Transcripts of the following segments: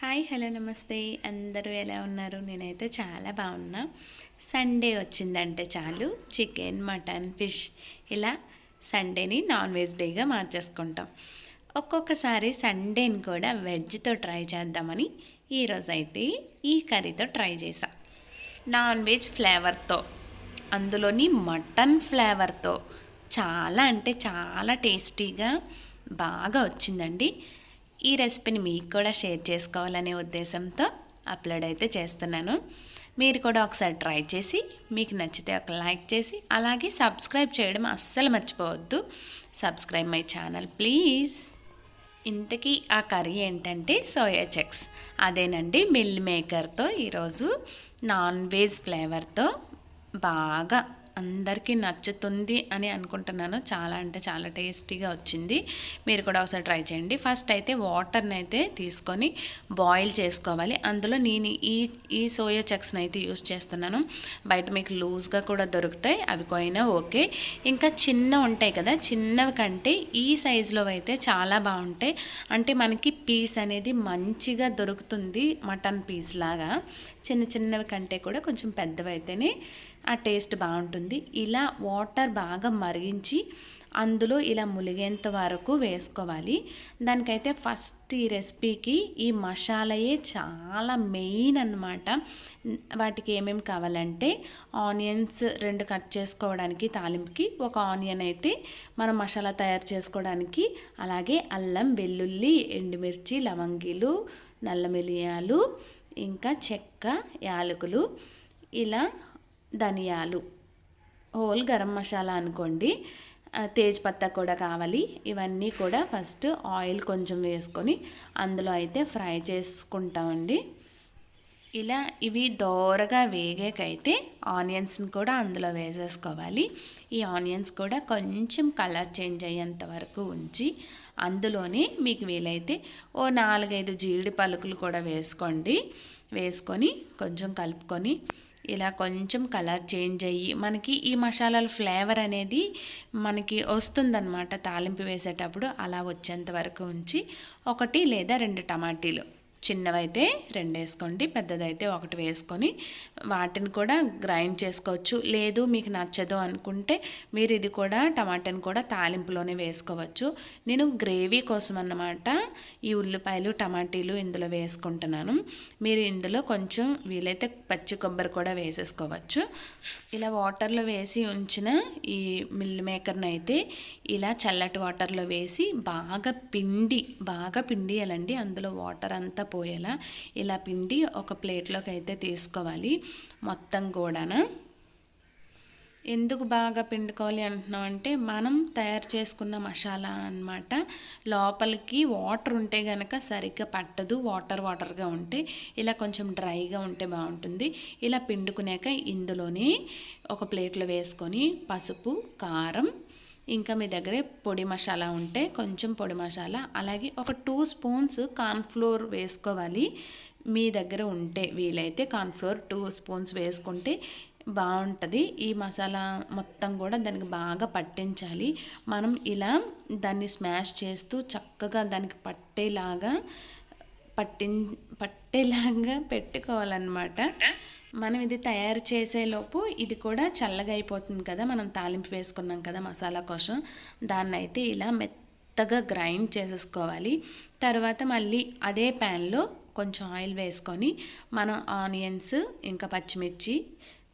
Hi hello నమస్తే. అందరూ ఎలా ఉన్నారు? నేనైతే చాలా బాగున్నా. సండే వచ్చిందంటే చాలు. చికెన్ మటన్ ఫిష్ ఇలా సండేని నాన్ వెజ్ డేగా మార్చేసుకుంటాం. ఒక్కొక్కసారి సండేని కూడా వెజ్తో ట్రై చేద్దామని ఈరోజు అయితే ఈ కర్రీతో ట్రై చేసా నాన్ వెజ్ ఫ్లేవర్తో అందులోని మటన్ ఫ్లేవర్తో చాలా అంటే చాలా టేస్టీగా బాగా వచ్చిందండి. ఈ రెసిపీని మీకు కూడా షేర్ చేసుకోవాలనే ఉద్దేశంతో అప్లోడ్ అయితే చేస్తున్నాను. మీరు కూడా ఒకసారి ట్రై చేసి మీకు నచ్చితే ఒక లైక్ చేసి అలాగే సబ్స్క్రైబ్ చేయడం అస్సలు మర్చిపోవద్దు. Subscribe my channel please. ఇంతకీ ఆ కర్రీ ఏంటంటే సోయా చెక్స్. అదేనండి మిల్ మేకర్తో ఈరోజు నాన్ వెజ్ ఫ్లేవర్తో బాగా అందరికీ నచ్చుతుంది అని అనుకుంటున్నాను. చాలా అంటే చాలా టేస్టీగా వచ్చింది. మీరు కూడా ఒకసారి ట్రై చేయండి. ఫస్ట్ అయితే వాటర్ని అయితే తీసుకొని బాయిల్ చేసుకోవాలి. అందులో నేను ఈ ఈ సోయా చక్స్ని అయితే యూస్ చేస్తున్నాను. బయట మీకు లూజ్గా కూడా దొరుకుతాయి. అవి పోయినా ఓకే. ఇంకా చిన్న ఉంటాయి కదా చిన్నవి కంటే ఈ సైజులో అయితే చాలా బాగుంటాయి. అంటే మనకి పీస్ అనేది మంచిగా దొరుకుతుంది మటన్ పీస్ లాగా. చిన్న చిన్నవి కంటే కూడా కొంచెం పెద్దవి అయితేనే ఆ టేస్ట్ బాగుంటుంది. ఇలా వాటర్ బాగా మరిగించి అందులో ఇలా ములిగేంత వరకు వేసుకోవాలి. దానికైతే ఫస్ట్ ఈ రెసిపీకి ఈ మసాలాయే చాలా మెయిన్ అనమాట వాటికి ఏమేమి కావాలంటే ఆనియన్స్ రెండు కట్ చేసుకోవడానికి తాలింపుకి ఒక ఆనియన్ అయితే మనం మసాలా తయారు చేసుకోవడానికి అలాగే అల్లం వెల్లుల్లి ఎండుమిర్చి లవంగిలు నల్ల మిరియాలు ఇంకా చెక్క యాలకులు ఇలా ధనియాలు. హోల్ గరం మసాలా అనుకోండి. తేజ్పత్తా కూడా కావాలి. ఇవన్నీ కూడా ఫస్ట్ ఆయిల్ కొంచెం వేసుకొని అందులో అయితే ఫ్రై చేసుకుంటామండి. ఇలా ఇవి దోరగా వేగాకైతే ఆనియన్స్ని కూడా అందులో వేసేసుకోవాలి. ఈ ఆనియన్స్ కూడా కొంచెం కలర్ చేంజ్ అయ్యేంత వరకు ఉంచి అందులోనే మీకు వీలైతే ఓ నాలుగైదు జీడి పలుకులు కూడా వేసుకోండి. వేసుకొని కొంచెం కలుపుకొని ఇలా కొంచెం కలర్ చేంజ్ అయ్యి మనకి ఈ మసాలాల ఫ్లేవర్ అనేది మనకి వస్తుందన్నమాట తాలింపు వేసేటప్పుడు. అలా వచ్చేంత వరకు ఉంచి ఒకటి లేదా రెండు టమాటీలు. చిన్నవైతే రెండు వేసుకోండి పెద్దదైతే ఒకటి వేసుకొని వాటిని కూడా గ్రైండ్ చేసుకోవచ్చు. లేదు మీకు నచ్చదు అనుకుంటే మీరు ఇది కూడా టమాటాని కూడా తాలింపులోనే వేసుకోవచ్చు. నేను గ్రేవీ కోసం అన్నమాట ఈ ఉల్లిపాయలు టమాటీలు ఇందులో వేసుకుంటున్నాను. మీరు ఇందులో కొంచెం వీలైతే పచ్చి కొబ్బరి కూడా వేసేసుకోవచ్చు. ఇలా వాటర్లో వేసి ఉంచిన ఈ మిల్ మేకర్ని అయితే ఇలా చల్లటి వాటర్లో వేసి బాగా పిండి బాగా పిండియాలండి. అందులో వాటర్ అంతా పోయేలా ఇలా పిండి ఒక ప్లేట్లోకి అయితే తీసుకోవాలి మొత్తం కూడాన. ఎందుకు బాగా పిండుకోవాలి అంటున్నాం అంటే మనం తయారు చేసుకున్న మసాలా అనమాట లోపలికి వాటర్ ఉంటే కనుక సరిగ్గా పట్టదు వాటర్ వాటర్గా ఉంటే. ఇలా కొంచెం డ్రైగా ఉంటే బాగుంటుంది. ఇలా పిండుకునేక ఇందులోనే ఒక ప్లేట్లో వేసుకొని పసుపు కారం ఇంకా మీ దగ్గరే పొడి మసాలా ఉంటే కొంచెం పొడి మసాలా. అలాగే ఒక టూ స్పూన్స్ కార్న్ఫ్లోర్ వేసుకోవాలి. మీ దగ్గర ఉంటే వీలైతే కార్న్ఫ్లోర్ టూ స్పూన్స్ వేసుకుంటే బాగుంటుంది. ఈ మసాలా మొత్తం కూడా దానికి బాగా పట్టించాలి. మనం ఇలా దాన్ని స్మాష్ చేస్తూ చక్కగా దానికి పట్టేలాగా పట్టి పట్టేలాగా పెట్టుకోవాలన్నమాట. మనం ఇది తయారు చేసేలోపు ఇది కూడా చల్లగా అయిపోతుంది కదా. మనం తాలింపు వేసుకున్నాం కదా మసాలా కోసం. దాన్ని అయితే ఇలా మెత్తగా గ్రైండ్ చేసేసుకోవాలి. తర్వాత మళ్ళీ అదే ప్యాన్లో కొంచెం ఆయిల్ వేసుకొని మనం ఆనియన్స్ ఇంకా పచ్చిమిర్చి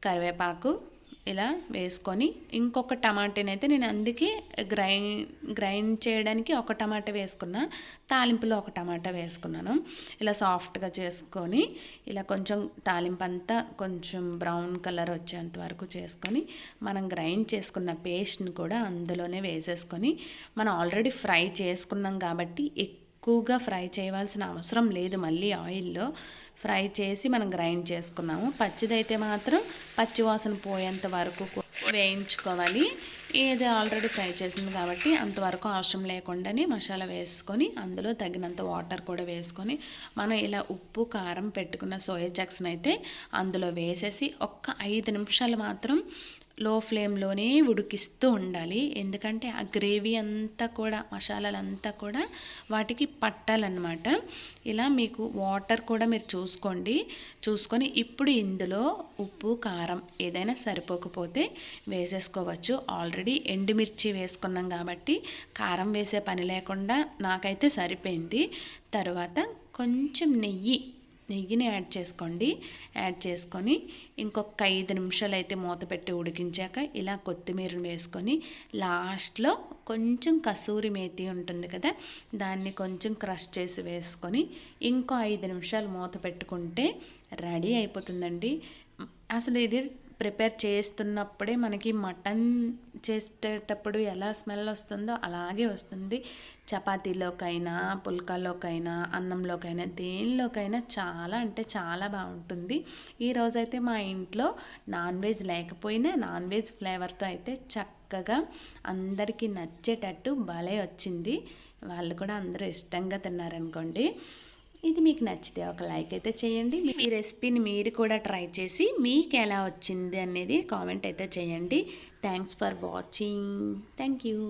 కరివేపాకు ఇలా వేసుకొని ఇంకొక టమాటాని అయితే నేను అందుకే గ్రైండ్ గ్రైండ్ చేయడానికి ఒక టమాటా వేసుకున్నా తాలింపులో ఒక టమాటా వేసుకున్నాను. ఇలా సాఫ్ట్గా చేసుకొని ఇలా కొంచెం తాలింపు అంతా కొంచెం బ్రౌన్ కలర్ వచ్చేంత వరకు చేసుకొని మనం గ్రైండ్ చేసుకున్న పేస్ట్ని కూడా అందులోనే వేసేసుకొని మనం ఆల్రెడీ ఫ్రై చేసుకున్నాం కాబట్టి ఎక్కువగా ఫ్రై చేయవలసిన అవసరం లేదు. మళ్ళీ ఆయిల్లో ఫ్రై చేసి మనం గ్రైండ్ చేసుకున్నాము. పచ్చిదైతే మాత్రం పచ్చి వాసన పోయేంత వరకు వేయించుకోవాలి. ఇది ఆల్రెడీ ఫ్రై చేసింది కాబట్టి అంతవరకు అవసరం లేకుండానే మసాలా వేసుకొని అందులో తగినంత వాటర్ కూడా వేసుకొని మనం ఇలా ఉప్పు కారం పెట్టుకున్న సోయా చక్స్ని అయితే అందులో వేసేసి ఒక్క ఐదు నిమిషాలు మాత్రం లో ఫ్లేమ్లోనే ఉడికిస్తూ ఉండాలి. ఎందుకంటే ఆ గ్రేవీ అంతా కూడా మసాలాలంతా కూడా వాటికి పట్టాలన్నమాట. ఇలా మీకు వాటర్ కూడా మీరు చూసుకోండి. చూసుకొని ఇప్పుడు ఇందులో ఉప్పు కారం ఏదైనా సరిపోకపోతే వేసేసుకోవచ్చు. ఆల్రెడీ ఎండుమిర్చి వేసుకున్నాం కాబట్టి కారం వేసే పని లేకుండా నాకైతే సరిపోయింది. తర్వాత కొంచెం నెయ్యి నెయ్యిని యాడ్ చేసుకోండి. యాడ్ చేసుకొని ఇంకొక ఐదు నిమిషాలు అయితే మూత పెట్టి ఉడికించాక ఇలా కొత్తిమీరను వేసుకొని లాస్ట్లో కొంచెం కసూరి మేతి ఉంటుంది కదా దాన్ని కొంచెం క్రష్ చేసి వేసుకొని ఇంకో ఐదు నిమిషాలు మూత పెట్టుకుంటే రెడీ అయిపోతుందండి. అసలు ఇది ప్రిపేర్ చేస్తున్నప్పుడే మనకి మటన్ చేసేటప్పుడు ఎలా స్మెల్ వస్తుందో అలాగే వస్తుంది. చపాతీలోకైనా పుల్కాలోకైనా అన్నంలోకైనా దేనిలోకైనా చాలా అంటే చాలా బాగుంటుంది. ఈరోజైతే మా ఇంట్లో నాన్ వెజ్ లేకపోయినా నాన్ వెజ్ ఫ్లేవర్తో అయితే చక్కగా అందరికీ నచ్చేటట్టు భలే వచ్చింది. వాళ్ళు కూడా అందరూ ఇష్టంగా తిన్నారనుకోండి. ఇది మీకు నచ్చితే ఒక లైక్ అయితే చేయండి. ఈ రెసిపీని మీరు కూడా ట్రై చేసి మీకు ఎలా వచ్చింది అనేది కామెంట్ అయితే చేయండి. Thanks for watching thank you